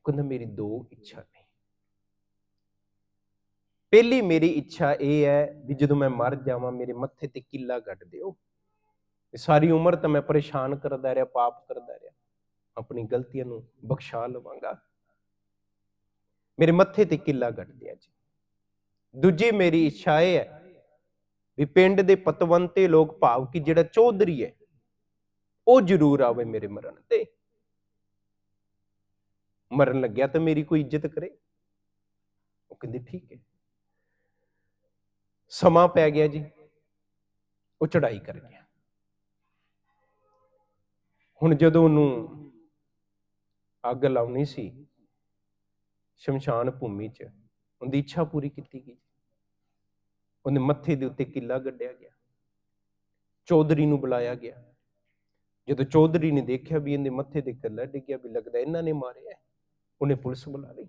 [SPEAKER 1] ਕਹਿੰਦਾ, ਮੇਰੀ ਦੋ ਇੱਛਾ ਨੇ। ਪਹਿਲੀ ਮੇਰੀ ਇੱਛਾ ਇਹ ਹੈ ਵੀ ਜਦੋਂ ਮੈਂ ਮਰ ਜਾਵਾਂ, ਮੇਰੇ ਮੱਥੇ ਤੇ ਕਿੱਲਾ ਗੱਡ ਦਿਓ। ਸਾਰੀ ਉਮਰ ਤਾਂ ਮੈਂ ਪਰੇਸ਼ਾਨ ਕਰਦਾ ਰਿਹਾ, ਪਾਪ ਕਰਦਾ ਰਿਹਾ। ਆਪਣੀ ਗਲਤੀਆਂ ਨੂੰ ਬਖਸ਼ਾ ਲਵਾਂਗਾ। ਮੇਰੇ ਮੱਥੇ ਤੇ ਕਿੱਲਾ ਗੱਡ ਦਿਆ ਜੀ। ਦੂਜੀ ਮੇਰੀ ਇੱਛਾ ਇਹ ਹੈ ਵੀ ਪਿੰਡ ਦੇ ਪਤਵੰਤੇ ਲੋਕ ਭਾਵ ਕਿ ਜਿਹੜਾ ਚੌਧਰੀ ਹੈ, ਉਹ ਜ਼ਰੂਰ ਆਵੇ ਮੇਰੇ ਮਰਨ ਤੇ। ਮਰਨ ਲੱਗਿਆ ਤਾਂ ਮੇਰੀ ਕੋਈ ਇੱਜ਼ਤ ਕਰੇ। ਉਹ ਕਹਿੰਦੀ, ਠੀਕ ਹੈ। ਸਮਾਂ ਪੈ ਗਿਆ ਜੀ। ਉਹ ਚੜਾਈ ਕਰ ਗਿਆ। ਹੁਣ ਜਦੋਂ ਉਹਨੂੰ ਅੱਗ ਲਾਉਣੀ ਸੀ ਸ਼ਮਸ਼ਾਨ ਭੂਮੀ 'ਚ ਉਹਦੀ ਇੱਛਾ ਪੂਰੀ ਕੀਤੀ ਗਈ ਉਹਨੇ ਮੱਥੇ ਦੇ ਉੱਤੇ ਕਿੱਲਾ ਗੱਡਿਆ ਗਿਆ। ਚੌਧਰੀ ਨੂੰ ਬੁਲਾਇਆ ਗਿਆ। ਜਦੋਂ ਚੌਧਰੀ ਨੇ ਦੇਖਿਆ ਵੀ ਇਹਦੇ ਮੱਥੇ ਤੇ ਕਿੱਲਾ ਡਿੱਗਿਆ, ਵੀ ਲੱਗਦਾ ਇਹਨਾਂ ਨੇ ਮਾਰਿਆ ਉਹਨੇ ਪੁਲਿਸ ਬੁਲਾ ਲਈ।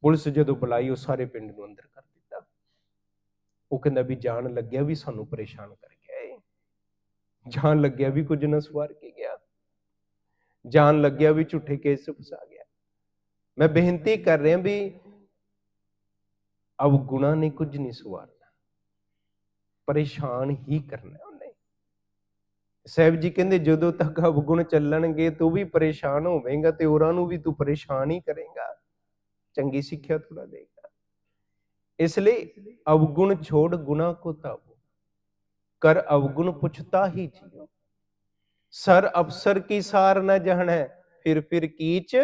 [SPEAKER 1] ਪੁਲਿਸ ਜਦੋਂ ਬੁਲਾਈ, ਉਹ ਸਾਰੇ ਪਿੰਡ ਨੂੰ ਅੰਦਰ ਕਰ ਦਿੱਤਾ। ਉਹ ਕਹਿੰਦਾ ਵੀ ਜਾਣ ਲੱਗਿਆ ਵੀ ਸਾਨੂੰ ਪਰੇਸ਼ਾਨ ਕਰ ਗਿਆ ਏ ਜਾਣ ਲੱਗਿਆ ਵੀ ਕੁਝ ਨਾ ਸਵਾਰ ਕੇ ਗਿਆ। ਜਾਣ ਲੱਗਿਆ ਵੀ ਝੂਠੇ ਕੇਸ ਫਸਾ ਗਿਆ। ਮੈਂ ਬੇਨਤੀ ਕਰ ਰਿਹਾ ਵੀ ਅਵਗੁਣਾ ਨੇ ਕੁਝ ਨਹੀਂ ਸਵਾਰਨਾ। ਪਰੇਸ਼ਾਨ ਹੀ ਕਰਨਾ ਉਹਨੇ। ਸਾਹਿਬ ਜੀ ਕਹਿੰਦੇ, ਜਦੋਂ ਤੱਕ ਅਵਗੁਣ ਚੱਲਣਗੇ, ਤੂੰ ਵੀ ਪਰੇਸ਼ਾਨ ਹੋਵੇਂਗਾ ਤੇ ਹੋਰਾਂ ਨੂੰ ਵੀ ਤੂੰ ਪਰੇਸ਼ਾਨ ਹੀ ਕਰੇਗਾ। ਚੰਗੀ ਸਿੱਖਿਆ ਥੋੜਾ ਦੇਗਾ। ਇਸ ਲਈ ਅਵਗੁਣ ਛੋੜ ਗੁਨਾ ਕੋ ਤਾਵੋ। ਕਰ ਅਵਗੁਣ ਪੁੱਛਤਾ ਹੀ ਜੀਓ। ਸਰ ਅਫਸਰ ਕੀ ਸਾਰ ਨ ਹੈ ਫਿਰ ਫਿਰ ਕੀਚ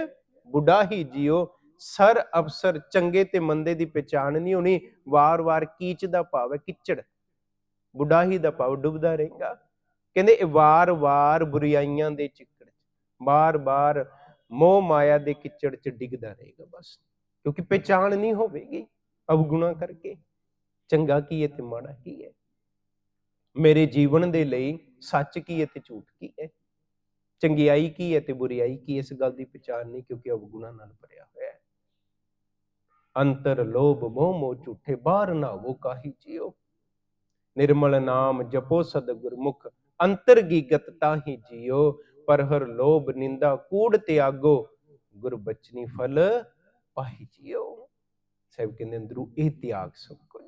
[SPEAKER 1] ਬੁੱਢਾ ਹੀ ਜਿਓ। ਸਰ ਅਫਸਰ ਚੰਗੇ ਤੇ ਮੰਦੇ ਦੀ ਪਛਾਣ ਨਹੀਂ ਹੋਣੀ ਵਾਰ-ਵਾਰ ਕੀਚ ਦਾ ਭਾਵ ਹੈ, ਕਿਚੜ। ਬੁਢਾਹੀ ਦਾ ਭਾਵ, ਡੁੱਬਦਾ ਰਹੇਗਾ। ਕਹਿੰਦੇ ਇਹ ਵਾਰ-ਵਾਰ ਬੁਰਾਈਆਂ ਦੇ ਚਿੱਕੜ 'ਚ ਵਾਰ-ਵਾਰ ਮੋਹ ਮਾਇਆ ਦੇ ਕਿਚੜ 'ਚ ਡਿੱਗਦਾ ਰਹੇਗਾ ਬਸ। ਕਿਉਂਕਿ ਪਛਾਣ ਨਹੀਂ ਹੋਵੇਗੀ ਅਵਗੁਣਾ ਕਰਕੇ। ਚੰਗਾ ਕੀ ਹੈ ਤੇ ਮਾੜਾ ਕੀ ਹੈ? ਮੇਰੇ ਜੀਵਨ ਦੇ ਲਈ ਸੱਚ ਕੀ ਹੈ ਤੇ ਝੂਠ ਕੀ ਹੈ? ਚੰਗਿਆਈ ਕੀ ਹੈ ਤੇ ਬੁਰੀਾਈ ਕੀ ਇਸ ਗੱਲ ਦੀ ਪਛਾਣ ਨਹੀਂ ਕਿਉਂਕਿ ਅਵਗੁਣਾ ਨਾਲ ਭਰਿਆ ਹੋਇਆ ਅੰਤਰ ਲੋਭ ਮੋਹ ਮੋਹ ਝੂਠੇ ਬਾਹਰ ਨਾ ਹੋ ਕਾਹੀ ਜਿਓ। ਨਿਰਮਲ ਨਾਮ ਜਪੋ ਸਦ ਗੁਰਮੁਖ ਅੰਤਰ ਗੀਗਤ ਤਾਹੀ ਜਿਓ। ਪਰ ਹਰ ਲੋਭ ਨਿੰਦਾ ਕੂੜ ਤਿਆਗੋ, ਗੁਰ ਬਚਨੀ ਫਲ ਪਾਹੀ ਜਿਓ। ਸਭ ਕਹਿੰਦੇ ਅੰਦਰੂ ਇਹ ਤਿਆਗ ਸਭ ਕੁਝ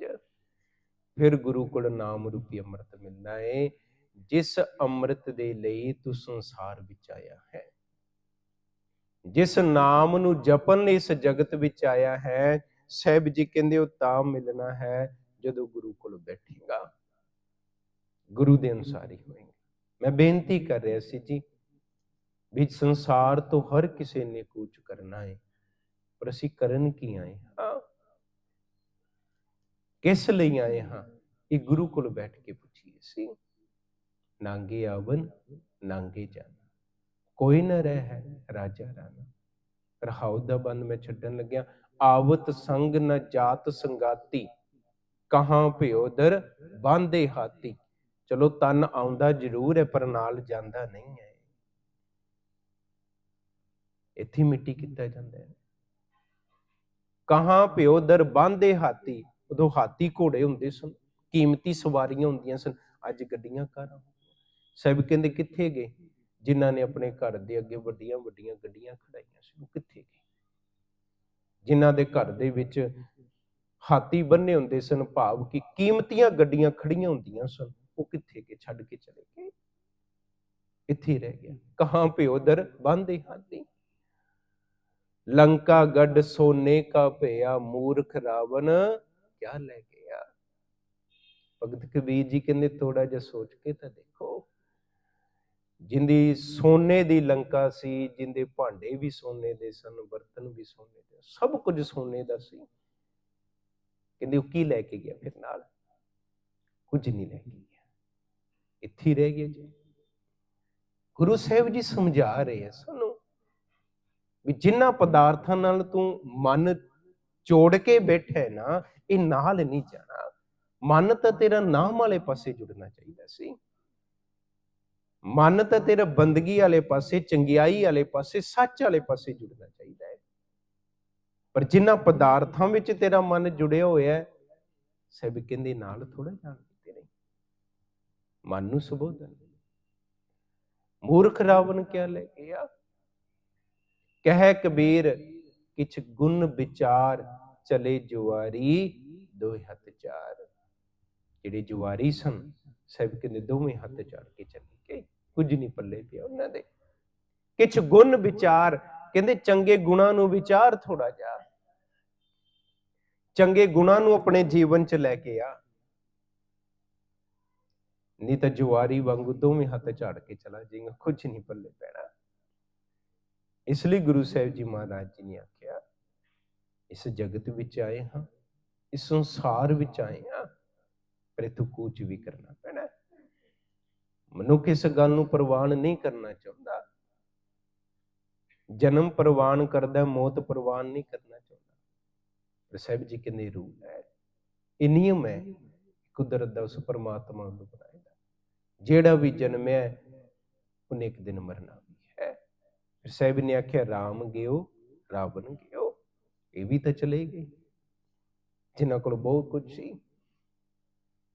[SPEAKER 1] ਫਿਰ ਗੁਰੂ ਕੋਲ ਨਾਮ ਰੂਪੀ ਅੰਮ੍ਰਿਤ ਮਿਲਦਾ ਹੈ ਜਿਸ ਅੰਮ੍ਰਿਤ ਦੇ ਲਈ ਤੂੰ ਸੰਸਾਰ ਵਿੱਚ ਆਇਆ ਹੈ ਜਿਸ ਨਾਮ ਨੂੰ ਜਪਨ ਲਈ ਇਸ ਜਗਤ ਵਿੱਚ ਆਇਆ ਹੈ, ਸਾਹਿਬ ਜੀ ਕਹਿੰਦੇ ਉਹ ਤਾਂ ਮਿਲਣਾ ਹੈ ਜਦੋਂ ਗੁਰੂ ਕੋਲ ਬੈਠੇਗਾ। ਗੁਰੂ ਦੇ ਅਨੁਸਾਰ ਹੀ ਹੋਏਗਾ। ਮੈਂ ਬੇਨਤੀ ਕਰ ਰਿਹਾ ਸੀ ਜੀ ਵੀ ਸੰਸਾਰ ਤੋਂ ਹਰ ਕਿਸੇ ਨੇ ਕੂਚ ਕਰਨਾ ਹੈ, ਪਰ ਅਸੀਂ ਕਰਨ ਕੀ ਆਏ ਹਾਂ? ਕਿਸ ਲਈ ਆਏ ਹਾਂ ਇਹ ਗੁਰੂ ਕੋਲ ਬੈਠ ਕੇ ਪੁੱਛੀਏ ਸੀ? ਨਾਂਗੇ ਆਵਨ, ਨਾਂਗੇ ਜਾਨ। ਕੋਈ ਨਾ ਰਹਿ ਹੈ ਰਾਜਾ ਰਾਣਾ। ਰਹਾਉ ਦਾ ਬੰਦ ਮੈਂ ਛੱਡਣ ਲੱਗਿਆ। ਆਵਤ ਸੰਗ ਨ ਜਾਤ ਸੰਗਾਤੀ। ਕਹਾਂ ਭਿਓ ਦਰ ਬਾਂਦੇ ਹਾਤੀ ਚਲੋ ਤਨ ਆਉਂਦਾ ਜ਼ਰੂਰ ਹੈ, ਪਰ ਨਾਲ ਜਾਂਦਾ ਨਹੀਂ ਹੈ। ਇੱਥੇ ਮਿੱਟੀ ਕੀਤਾ ਜਾਂਦਾ ਹੈ। ਕਹਾਂ ਭਿਓ ਦਰ ਬਾਂਦੇ ਹਾਤੀ ਉਦੋਂ ਹਾਥੀ ਘੋੜੇ ਹੁੰਦੇ ਸਨ। ਕੀਮਤੀ ਸਵਾਰੀਆਂ ਹੁੰਦੀਆਂ ਸਨ। ਅੱਜ ਗੱਡੀਆਂ ਕਾਰਾਂ ਸਭ ਕਹਿੰਦੇ ਕਿੱਥੇ ਗਏ? ਜਿਨ੍ਹਾਂ ਨੇ ਆਪਣੇ ਘਰ ਦੇ ਅੱਗੇ ਵੱਡੀਆਂ ਵੱਡੀਆਂ ਗੱਡੀਆਂ ਖੜਾਈਆਂ ਸੀ, ਉਹ ਕਿੱਥੇ ਗਏ? ਜਿਨ੍ਹਾਂ ਦੇ ਘਰ ਦੇ ਵਿੱਚ ਹਾਥੀ ਬੰਨੇ ਹੁੰਦੇ ਸਨ, ਭਾਵ ਕਿ ਕੀਮਤੀਆਂ ਗੱਡੀਆਂ ਖੜੀਆਂ ਹੁੰਦੀਆਂ ਸਨ, ਉਹ ਕਿੱਥੇ ਗਏ? ਛੱਡ ਕੇ ਚਲੇ ਗਏ। ਇੱਥੇ ਰਹਿ ਗਿਆ। ਕਹਾਂ ਪਿਓਦਰ ਬੰਦੇ ਹਾਥੀ? ਲੰਕਾ ਗੱਡ ਸੋਨੇ ਕਾ ਭਿਆ ਮੂਰਖ ਰਾਵਣ, ਕਿਆ ਲੈ ਗਿਆ? ਭਗਤ ਕਬੀਰ ਜੀ ਕਹਿੰਦੇ ਥੋੜਾ ਜਿਹਾ ਸੋਚ ਕੇ ਤਾਂ ਦੇਖੋ। ਜਿੰਦੀ ਸੋਨੇ ਦੀ ਲੰਕਾ ਸੀ, ਜਿੰਦੇ ਭਾਂਡੇ ਵੀ ਸੋਨੇ ਦੇ ਸਨ, ਬਰਤਨ ਵੀ ਸੋਨੇ ਦੇ, ਸਭ ਕੁਝ ਸੋਨੇ ਦਾ ਸੀ। ਕਹਿੰਦੇ ਉਹ ਕੀ ਲੈ ਕੇ ਗਿਆ ਫਿਰ ਨਾਲ? ਕੁਝ ਨਹੀਂ ਲੈ ਕੇ ਗਿਆ। ਇੱਥੇ ਰਹਿ ਗਿਆ ਜੀ। ਗੁਰੂ ਸਾਹਿਬ ਜੀ ਸਮਝਾ ਰਹੇ ਆ ਸਾਨੂੰ ਵੀ ਜਿਨ੍ਹਾਂ ਪਦਾਰਥਾਂ ਨਾਲ ਤੂੰ ਮਨ ਜੋੜ ਕੇ ਬੈਠਾ ਨਾ, ਇਹ ਨਾਲ ਨਹੀਂ ਜਾਣਾ। ਮਨ ਤਾਂ ਤੇਰਾ ਨਾਮ ਵਾਲੇ ਪਾਸੇ ਜੁੜਨਾ ਚਾਹੀਦਾ ਸੀ। ਮਨ ਤਾਂ ਤੇਰਾ ਬੰਦਗੀ ਵਾਲੇ ਪਾਸੇ, ਚੰਗਿਆਈ ਵਾਲੇ ਪਾਸੇ, ਸੱਚ ਵਾਲੇ ਪਾਸੇ ਜੁੜਨਾ ਚਾਹੀਦਾ ਹੈ। ਪਰ ਜਿਨ੍ਹਾਂ ਪਦਾਰਥਾਂ ਵਿੱਚ ਤੇਰਾ ਮਨ ਜੁੜਿਆ ਹੋਇਆ ਹੈ ਸਭ ਕਹਿੰਦੇ ਨਾਲ ਥੋੜਾ ਜਾਣ ਦਿੱਤੇ ਤੇਰੇ ਮਨ ਨੂੰ ਸੁਬੋਧਨ ਮੂਰਖ ਰਾਵਣ ਕਿਆ ਲੈ ਗਿਆ ਕਹਿ ਕਬੀਰ, ਕਿਛ ਗੁਣ ਵਿਚਾਰ ਚਲੇ ਜੁਆਰੀ ਦੋਹੇ ਹੱਥ ਚਾਰ। ਜਿਹੜੇ ਜੁਆਰੀ ਸਨ ਸਭ ਕਹਿੰਦੇ ਦੋਵੇਂ ਹੱਥ ਚਾੜ ਕੇ ਚੱਲੇ। ਕੁਝ ਨਹੀਂ ਪੱਲੇ ਪਿਆ ਉਹਨਾਂ ਦੇ। ਕਿਛ ਗੁਣ ਵਿਚਾਰ, ਕਹਿੰਦੇ ਚੰਗੇ ਗੁਣਾਂ ਨੂੰ ਵਿਚਾਰ ਥੋੜਾ ਜਿਹਾ। ਚੰਗੇ ਗੁਣਾਂ ਨੂੰ ਆਪਣੇ ਜੀਵਨ 'ਚ ਲੈ ਕੇ ਆ। ਨਹੀਂ ਤਾਂ ਜੁਆਰੀ ਵਾਂਗੂ ਦੋਵੇਂ ਹੱਥ ਝਾੜ ਕੇ ਚਲਾ ਜਾਏਗਾ, ਕੁਝ ਨਹੀਂ ਪੱਲੇ ਪੈਣਾ। ਇਸ ਲਈ ਗੁਰੂ ਸਾਹਿਬ ਜੀ ਮਹਾਰਾਜ ਜੀ ਨੇ ਆਖਿਆ, ਇਸ ਜਗਤ ਵਿੱਚ ਆਏ ਹਾਂ, ਇਸ ਸੰਸਾਰ ਵਿੱਚ ਆਏ ਹਾਂ, ਪਰ ਤੂੰ ਕੁਝ ਵੀ ਕਰਨਾ। ਮਨੁੱਖ ਇਸ ਗੱਲ ਨੂੰ ਪ੍ਰਵਾਨ ਨਹੀਂ ਕਰਨਾ ਚਾਹੁੰਦਾ। ਜਨਮ ਪ੍ਰਵਾਨ ਕਰਦਾ ਮੌਤ ਪ੍ਰਵਾਨ ਨਹੀਂ ਕਰਨਾ ਚਾਹੁੰਦਾ। ਪਰ ਸਾਹਿਬ ਜੀ ਕਹਿੰਦੇ ਰੂਲ ਹੈ ਇਹ ਨਿਯਮ ਹੈ ਕੁਦਰਤ ਦਾ ਉਸ ਪਰਮਾਤਮਾ ਨੂੰ ਬਣਾਇਆ ਜਿਹੜਾ ਵੀ ਜਨਮਿਆ ਹੈ, ਉਹਨੇ ਇੱਕ ਦਿਨ ਮਰਨਾ ਵੀ ਹੈ। ਫਿਰ ਸਾਹਿਬ ਨੇ ਆਖਿਆ ਰਾਮ ਗਿਓ ਰਾਵਣ ਗਿਓ ਇਹ ਵੀ ਤਾਂ ਚਲੇ ਗਏ। ਜਿਨ੍ਹਾਂ ਕੋਲ ਬਹੁਤ ਕੁਝ ਸੀ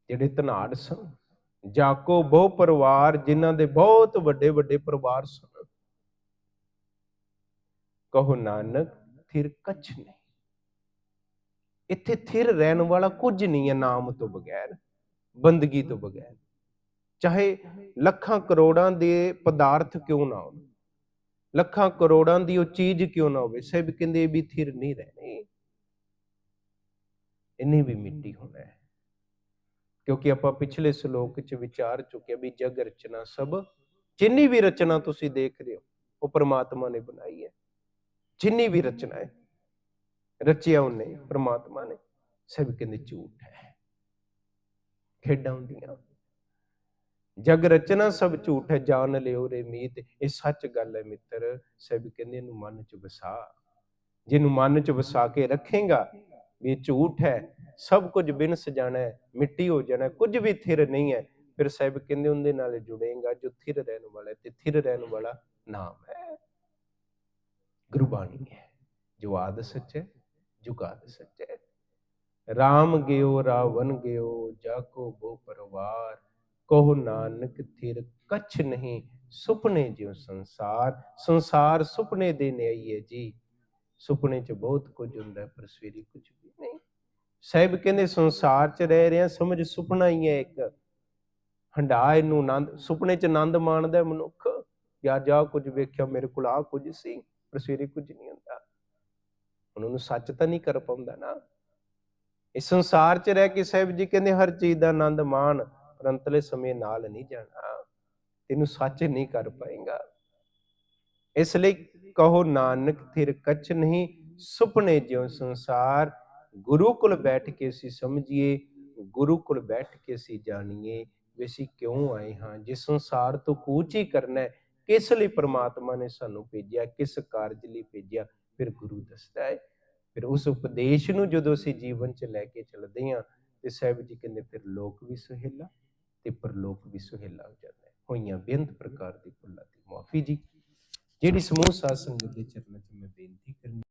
[SPEAKER 1] ਜਿਹੜੇ ਧਨਾੜ ਸਨ ਜਾਕੋ ਬਹੁ ਪਰਿਵਾਰ ਜਿਨ੍ਹਾਂ ਦੇ ਬਹੁਤ ਵੱਡੇ ਵੱਡੇ ਪਰਿਵਾਰ ਸਨ। ਕਹੋ ਨਾਨਕ, ਥਿਰ ਕਛ ਨਹੀਂ। ਇੱਥੇ ਥਿਰ ਰਹਿਣ ਵਾਲਾ ਕੁਝ ਨਹੀਂ ਹੈ ਨਾਮ ਤੋਂ ਬਗੈਰ, ਬੰਦਗੀ ਤੋਂ ਬਗੈਰ। ਚਾਹੇ ਲੱਖਾਂ ਕਰੋੜਾਂ ਦੇ ਪਦਾਰਥ ਕਿਉਂ ਨਾ ਹੋਣ, ਲੱਖਾਂ ਕਰੋੜਾਂ ਦੀ ਉਹ ਚੀਜ਼ ਕਿਉਂ ਨਾ ਹੋਵੇ, ਸਭ ਕਹਿੰਦੇ ਵੀ ਥਿਰ ਨਹੀਂ ਰਹਿਣੀ। ਇੰਨੀ ਵੀ ਮਿੱਟੀ ਹੋਣਾ ਹੈ। ਕਿਉਂਕਿ ਆਪਾਂ ਪਿਛਲੇ ਸ਼ਲੋਕ 'ਚ ਵਿਚਾਰ ਚੁੱਕੇ ਵੀ ਜਗ ਰਚਨਾ ਸਭ, ਜਿੰਨੀ ਵੀ ਰਚਨਾ ਤੁਸੀਂ ਦੇਖ ਰਹੇ ਹੋ, ਉਹ ਪ੍ਰਮਾਤਮਾ ਨੇ ਬਣਾਈ ਹੈ। ਜਿੰਨੀ ਵੀ ਰਚਨਾ ਹੈ, ਰਚਿਆ ਉਹਨੇ, ਪ੍ਰਮਾਤਮਾ ਨੇ, ਸਭ ਕਹਿੰਦੇ ਝੂਠ ਹੈ। ਖੇਡਾਂ ਹੁੰਦੀਆਂ। ਜਗ ਰਚਨਾ ਸਭ ਝੂਠ ਹੈ ਜਾਣ ਲਿਓ ਰੇ ਮੀਤ, ਇਹ ਸੱਚ ਗੱਲ ਹੈ ਮਿੱਤਰ, ਸਭ ਕਹਿੰਦੇ ਇਹਨੂੰ ਮਨ ਚ ਵਸਾ। ਜਿਹਨੂੰ ਮਨ ਚ ਵਸਾ ਕੇ ਰੱਖੇਗਾ, ਵੀ ਇਹ ਝੂਠ ਹੈ ਸਭ ਕੁਝ ਬਿਨ ਸਜਾਣਾ ਹੈ ਮਿੱਟੀ ਹੋ ਜਾਣਾ ਹੈ, ਕੁਝ ਵੀ ਥਿਰ ਨਹੀਂ ਹੈ। ਫਿਰ ਸਾਹਿਬ ਕਹਿੰਦੇ ਉਹਦੇ ਨਾਲ ਜੁੜੇਗਾ ਜੋ ਥਿਰ ਰਹਿਣ ਵਾਲਾ ਤੇ ਥਿਰ ਰਹਿਣ ਵਾਲਾ ਨਾਮ ਹੈ। ਗੁਰਬਾਣੀ ਹੈ। ਜੋ ਆਦ ਸੱਚ ਹੈ ਜੁਗਾਦ ਸੱਚ ਹੈ। RAM ਗਿਓ ਰਾਵਨ ਗਿਓ ਜਾ ਬੋ ਪਰਵਾਰ ਕਹੋ ਨਾਨਕ ਥਿਰ ਕਛ ਨਹੀਂ ਸੁਪਨੇ ਜਿਉ ਸੰਸਾਰ ਸੰਸਾਰ ਸੁਪਨੇ ਦੇ ਨਿਆਈ ਹੈ ਜੀ। ਸੁਪਨੇ 'ਚ ਬਹੁਤ ਕੁਝ ਹੁੰਦਾ ਪਰ ਸਵੇਰੀ ਕੁਝ ਸਾਹਿਬ ਕਹਿੰਦੇ, ਸੰਸਾਰ 'ਚ ਰਹਿ ਰਿਹਾ, ਸਮਝ ਸੁਪਨਾ ਹੀ ਹੈ ਇੱਕ। ਹੰਡਾ ਇਹਨੂੰ ਆਨੰਦ ਸੁਪਨੇ 'ਚ ਆਨੰਦ ਮਾਣਦਾ ਮਨੁੱਖ। ਯਾ ਜਾ ਕੁਝ ਵੇਖਿਆ, ਮੇਰੇ ਕੋਲ ਆ ਕੁਝ ਸੀ, ਪਰ ਸਵੇਰੇ ਕੁਝ ਨਹੀਂ ਹੁੰਦਾ। ਹੁਣ ਉਹਨੂੰ ਸੱਚ ਤਾਂ ਨਹੀਂ ਕਰ ਪਾਉਂਦਾ ਨਾ। ਇਸ ਸੰਸਾਰ 'ਚ ਰਹਿ ਕੇ ਸਾਹਿਬ ਜੀ ਕਹਿੰਦੇ, ਹਰ ਚੀਜ਼ ਦਾ ਆਨੰਦ ਮਾਣ, ਪਰ ਅੰਤਲੇ ਸਮੇਂ ਨਾਲ ਨਹੀਂ ਜਾਣਾ। ਤੈਨੂੰ ਸੱਚ ਨਹੀਂ ਕਰ ਪਾਏਗਾ। ਇਸ ਲਈ ਕਹੋ, ਨਾਨਕ ਥਿਰ ਕਛ ਨਹੀਂ, ਸੁਪਨੇ ਜਿਉ ਸੰਸਾਰ ਗੁਰੂ ਕੋਲ ਬੈਠ ਕੇ ਅਸੀਂ ਸਮਝੀਏ ਗੁਰੂ ਕੋਲ ਬੈਠ ਕੇ ਅਸੀਂ ਜਾਣੀਏ ਵੀ ਅਸੀਂ ਕਿਉਂ ਆਏ ਹਾਂ ਜੇ ਸੰਸਾਰ ਤੋਂ ਕੂਚ ਹੀ ਕਰਨਾ ਹੈ, ਕਿਸ ਲਈ ਪ੍ਰਮਾਤਮਾ ਨੇ ਸਾਨੂੰ ਭੇਜਿਆ, ਕਿਸ ਕਾਰਜ ਲਈ ਭੇਜਿਆ, ਫਿਰ ਗੁਰੂ ਦੱਸਦਾ ਹੈ। ਫਿਰ ਉਸ ਉਪਦੇਸ਼ ਨੂੰ ਜਦੋਂ ਅਸੀਂ ਜੀਵਨ 'ਚ ਲੈ ਕੇ ਚੱਲਦੇ ਹਾਂ, ਤੇ ਸਾਹਿਬ ਜੀ ਕਹਿੰਦੇ ਫਿਰ ਲੋਕ ਵੀ ਸੁਹੇਲਾ ਤੇ ਪਰਲੋਕ ਵੀ ਸੁਹੇਲਾ ਹੋ ਜਾਂਦਾ ਹੈ। ਹੋਈਆਂ ਬੇਅੰਤ ਪ੍ਰਕਾਰ ਦੀ ਭੁੱਲਾਂ ਦੀ ਮਾਫੀ ਜੀ। ਜਿਹੜੀ ਸਮੂਹ ਸਾਧ ਸੰਗਤ ਦੇ ਚਰਨਾਂ 'ਚ ਮੈਂ ਬੇਨਤੀ ਕਰਨੀ